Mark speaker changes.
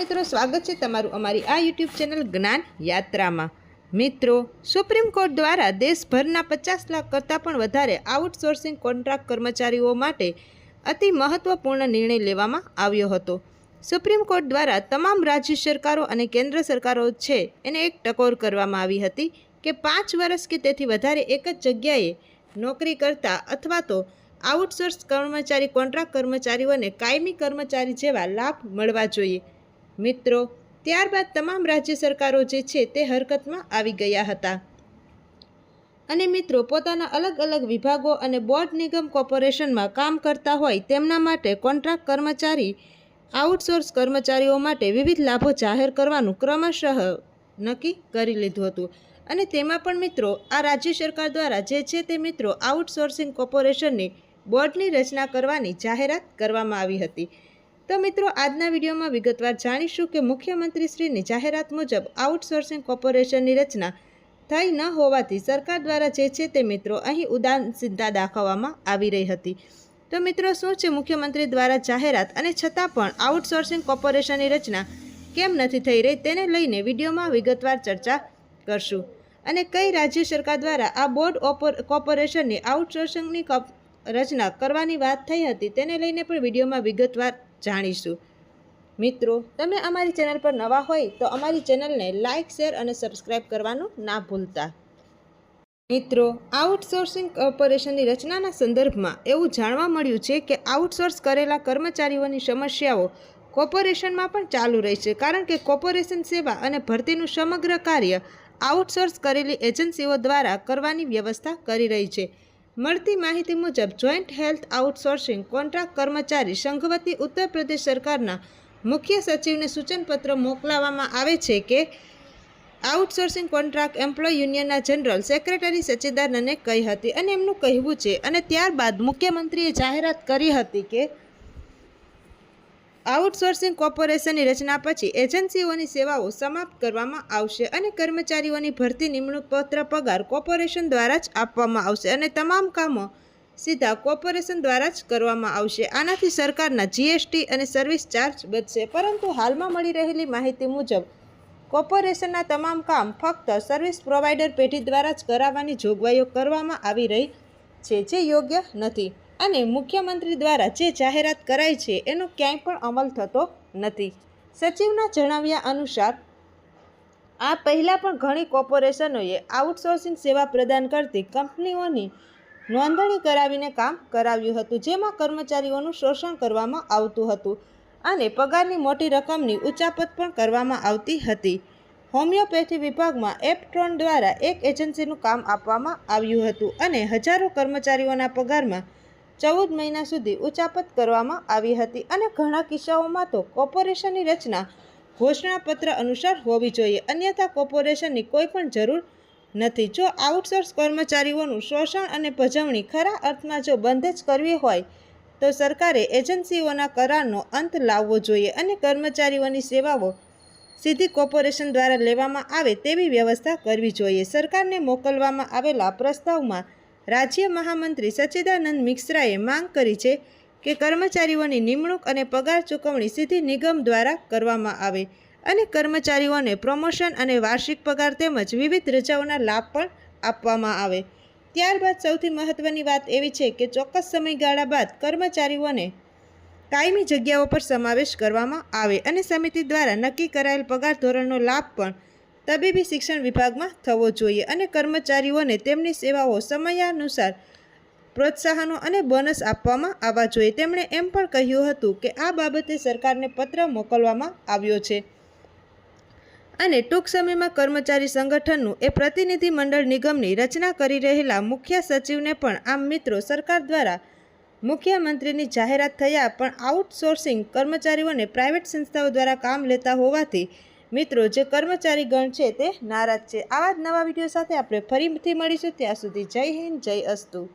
Speaker 1: મિત્રો, સ્વાગત છે તમારું અમારી આ યુટ્યુબ ચેનલ જ્ઞાન યાત્રામાં. મિત્રો સુપ્રીમ કોર્ટ દ્વારા દેશભરના પચાસ લાખ કરતાં પણ વધારે આઉટસોર્સિંગ કોન્ટ્રાક્ટ કર્મચારીઓ માટે અતિ મહત્વપૂર્ણ નિર્ણય લેવામાં આવ્યો હતો. સુપ્રીમ કોર્ટ દ્વારા તમામ રાજ્ય સરકારો અને કેન્દ્ર સરકારો છે એને એક ટકોર કરવામાં આવી હતી કે પાંચ વર્ષ કે તેથી વધારે એક જ જગ્યાએ નોકરી કરતા અથવા તો આઉટસોર્સ કર્મચારી કોન્ટ્રાક્ટ કર્મચારીઓને કાયમી કર્મચારી જેવા લાભ મળવા જોઈએ. મિત્રો, ત્યારબાદ તમામ રાજ્ય સરકારો જે છે તે હરકતમાં આવી ગયા હતા. અને મિત્રો, પોતાના અલગ અલગ વિભાગો અને બોર્ડ નિગમ કોર્પોરેશનમાં કામ કરતા હોય તેમના માટે કોન્ટ્રાક્ટ કર્મચારી, આઉટસોર્સ કર્મચારીઓ માટે વિવિધ લાભો જાહેર કરવાનું ક્રમશઃ નક્કી કરી લીધું હતું. અને તેમાં પણ મિત્રો, આ રાજ્ય સરકાર દ્વારા જે છે તે મિત્રો, આઉટસોર્સિંગ કોર્પોરેશનની બોર્ડની રચના કરવાની જાહેરાત કરવામાં આવી હતી. તો મિત્રો, આજના વિડીયોમાં વિગતવાર જાણીશું કે મુખ્યમંત્રીશ્રીની જાહેરાત મુજબ આઉટસોર્સિંગ કોર્પોરેશનની રચના થઈ ન હોવાથી સરકાર દ્વારા જે છે તે મિત્રો અહીં ઉદાસીનતા દાખવવામાં આવી રહી હતી. તો મિત્રો, શું છે મુખ્યમંત્રી દ્વારા જાહેરાત અને છતાં પણ આઉટસોર્સિંગ કોર્પોરેશનની રચના કેમ નથી થઈ રહી તેને લઈને વિડીયોમાં વિગતવાર ચર્ચા કરશું. અને કઈ રાજ્ય સરકાર દ્વારા આ બોર્ડ ઓપર કોર્પોરેશનની આઉટસોર્સિંગની રચના કરવાની વાત થઈ હતી તેને લઈને પણ વિડીયોમાં વિગતવાર જાણીશું. મિત્રો, તમે અમારી ચેનલ પર નવા હોય તો અમારી ચેનલને લાઇક શેર અને સબસ્ક્રાઇબ કરવાનું ના ભૂલતા. મિત્રો, આઉટસોર્સિંગ કોર્પોરેશનની રચનાના સંદર્ભમાં એવું જાણવા મળ્યું છે કે આઉટસોર્સ કરેલા કર્મચારીઓની સમસ્યાઓ કોર્પોરેશનમાં પણ ચાલુ રહી છે, કારણ કે કોર્પોરેશન સેવા અને ભરતીનું સમગ્ર કાર્ય આઉટસોર્સ કરેલી એજન્સીઓ દ્વારા કરવાની વ્યવસ્થા કરી રહી છે. મળતી માહિતી મુજબ જોઈન્ટ હેલ્થ આઉટસોર્સિંગ કોન્ટ્રાક્ટ કર્મચારી સંઘવતી ઉત્તર પ્રદેશ સરકારના મુખ્ય સચિવને સૂચનપત્ર મોકલાવવામાં આવે છે કે આઉટસોર્સિંગ કોન્ટ્રાક્ટ એમ્પ્લોય યુનિયનના જનરલ સેક્રેટરી સચિદાનંદને કહી હતી અને એમનું કહેવું છે અને ત્યારબાદ મુખ્યમંત્રીએ જાહેરાત કરી હતી કે આઉટસોર્સિંગ કોર્પોરેશનની રચના પછી એજન્સીઓની સેવાઓ સમાપ્ત કરવામાં આવશે અને કર્મચારીઓની ભરતી નિમણૂક પત્ર પગાર કોર્પોરેશન દ્વારા જ આપવામાં આવશે અને તમામ કામો સીધા કોર્પોરેશન દ્વારા જ કરવામાં આવશે. આનાથી સરકારના જીએસટી અને સર્વિસ ચાર્જ બચશે પરંતુ હાલમાં મળી રહેલી માહિતી મુજબ, કોર્પોરેશનના તમામ કામ ફક્ત સર્વિસ પ્રોવાઈડર પેઢી દ્વારા જ કરાવવાની જોગવાઈઓ કરવામાં આવી રહી છે, જે યોગ્ય નથી. અને મુખ્યમંત્રી દ્વારા જે જાહેરાત કરાઈ છે, એનો ક્યાંય પણ અમલ થતો નથી. સચિવના જણાવ્યા અનુસાર, આ પહેલાં પણ ઘણી કોર્પોરેશનોએ આઉટસોર્સિંગ સેવા પ્રદાન કરતી કંપનીઓની નોંધણી કરાવીને કામ કરાવ્યું હતું, જેમાં કર્મચારીઓનું શોષણ કરવામાં આવતું હતું અને પગારની મોટી રકમની ઉચાપત પણ કરવામાં આવતી હતી. હોમિયોપેથી વિભાગમાં એપટ્રોન દ્વારા એક એજન્સીનું કામ આપવામાં આવ્યું હતું અને હજારો કર્મચારીઓના પગારમાં ચૌદ મહિના સુધી ઉચાપત કરવામાં આવી હતી અને ઘણા કિસ્સાઓમાં તો કોર્પોરેશનની રચના ઘોષણાપત્ર અનુસાર હોવી જોઈએ. અન્યથા કોર્પોરેશનની કોઈ પણ જરૂર નથી. જો આઉટસોર્સ કર્મચારીઓનું શોષણ અને ભજવણી ખરા અર્થમાં જો બંધ જ કરવી હોય, તો સરકારે એજન્સીઓના કરારનો અંત લાવવો જોઈએ અને કર્મચારીઓની સેવાઓ સીધી કોર્પોરેશન દ્વારા લેવામાં આવે તેવી વ્યવસ્થા કરવી જોઈએ. સરકારને મોકલવામાં આવેલા પ્રસ્તાવમાં રાજ્ય મહામંત્રી સચ્ચિદાનંદ મિશ્રાએ માંગ કરી છે કે કર્મચારીઓની નિમણૂક અને પગાર ચૂકવણી સીધી નિગમ દ્વારા કરવામાં આવે અને કર્મચારીઓને પ્રમોશન અને વાર્ષિક પગાર તેમજ વિવિધ રજાઓના લાભ પણ આપવામાં આવે. ત્યારબાદ સૌથી મહત્ત્વની વાત એવી છે કે ચોક્કસ સમયગાળા બાદ કર્મચારીઓને કાયમી જગ્યાઓ પર સમાવેશ કરવામાં આવે અને સમિતિ દ્વારા નક્કી કરાયેલ પગાર ધોરણનો લાભ પણ તબીબી શિક્ષણ વિભાગમાં થવો જોઈએ અને કર્મચારીઓને તેમની સેવાઓ સમયાનુસાર પ્રોત્સાહનો અને બોનસ આપવામાં આવવા જોઈએ. તેમણે એમ પણ કહ્યું હતું કે આ બાબતે સરકારને પત્ર મોકલવામાં આવ્યો છે. અને ટૂંક સમયમાં કર્મચારી સંગઠનનું એ પ્રતિનિધિ મંડળ નિગમની રચના કરી રહેલા મુખ્ય સચિવને પણ આમ મિત્રો સરકાર દ્વારા મુખ્યમંત્રીની જાહેરાત થયા પણ આઉટસોર્સિંગ કર્મચારીઓને પ્રાઇવેટ સંસ્થાઓ દ્વારા કામ લેતા હોવાથી મિત્રો, જે કર્મચારીગણ છે તે નારાજ છે. આવા જ નવા વીડિયો સાથે આપણે ફરીથી મળીશું. ત્યાં સુધી જય હિન્દ, જય અસ્તુ.